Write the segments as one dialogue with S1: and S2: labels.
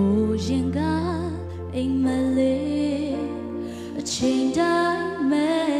S1: ိုရင်ကအိမ်မလေးအချိန်တိုင်းမဲ့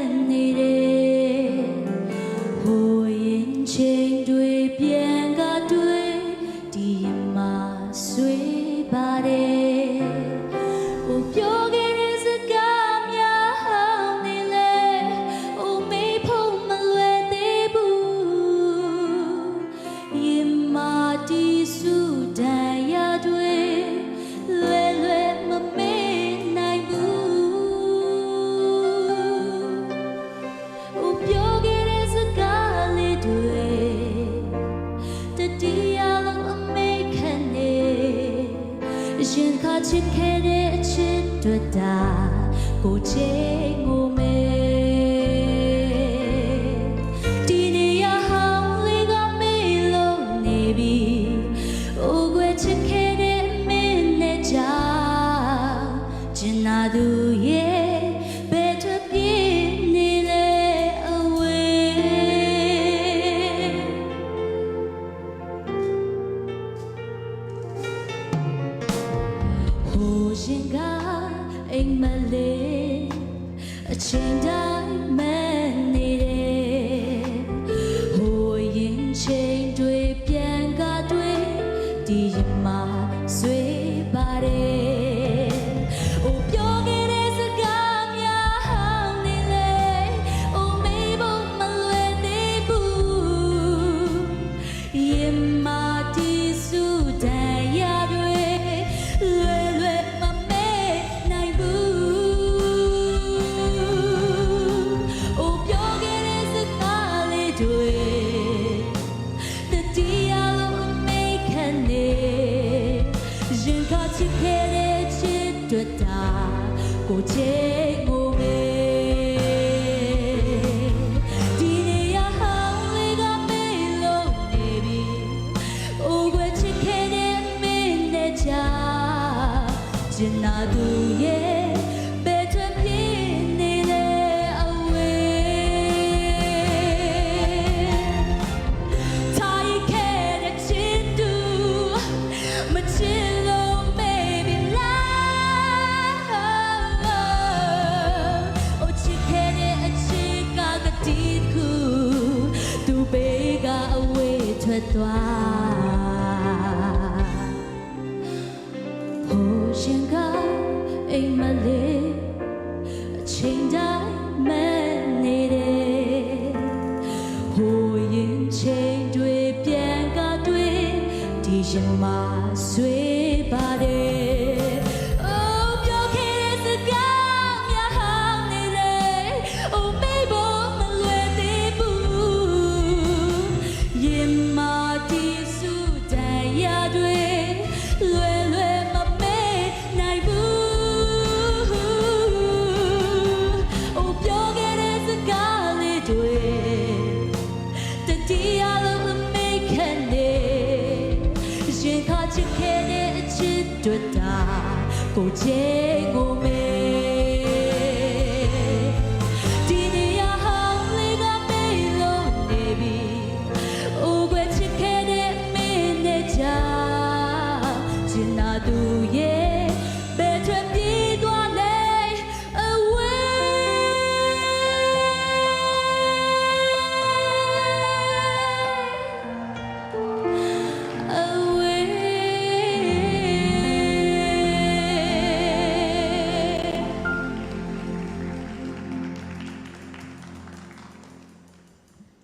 S1: တတိယလုံးအမေခံနေရင်ခါချစ်ခဲ့တဲ့အချစ်တွေတာကိုချေငိုမေဒီနေရာဟောင်းလေးကမေးလို့နေပြီ။အိုကွယ်ချစ်ခဲ့ ဟိုရှင်ကအိမ်မလေးအချိန်တိုင်းမဲ့ စ်တွေတာကိုချေကိုမေဒီနေရာဟောင်းလေးကမေးလို့နေပြီအိုကွယ်ချစ်ခဲ့တဲ့မင်းနဲ့ချာကျင်နာသူရဲ့ ထွက်သွားဟိုရှင်ကအိမ်မလေးအချိန်တိုင်းမဲ့နေတယ်ဟိုရင်ချိန်တွေပြန်ကတွေဒီရင်မှာဆွေးပါတယ် ခါချစ်ခဲ့တဲ့အချစ်တွေတာကိုချေကို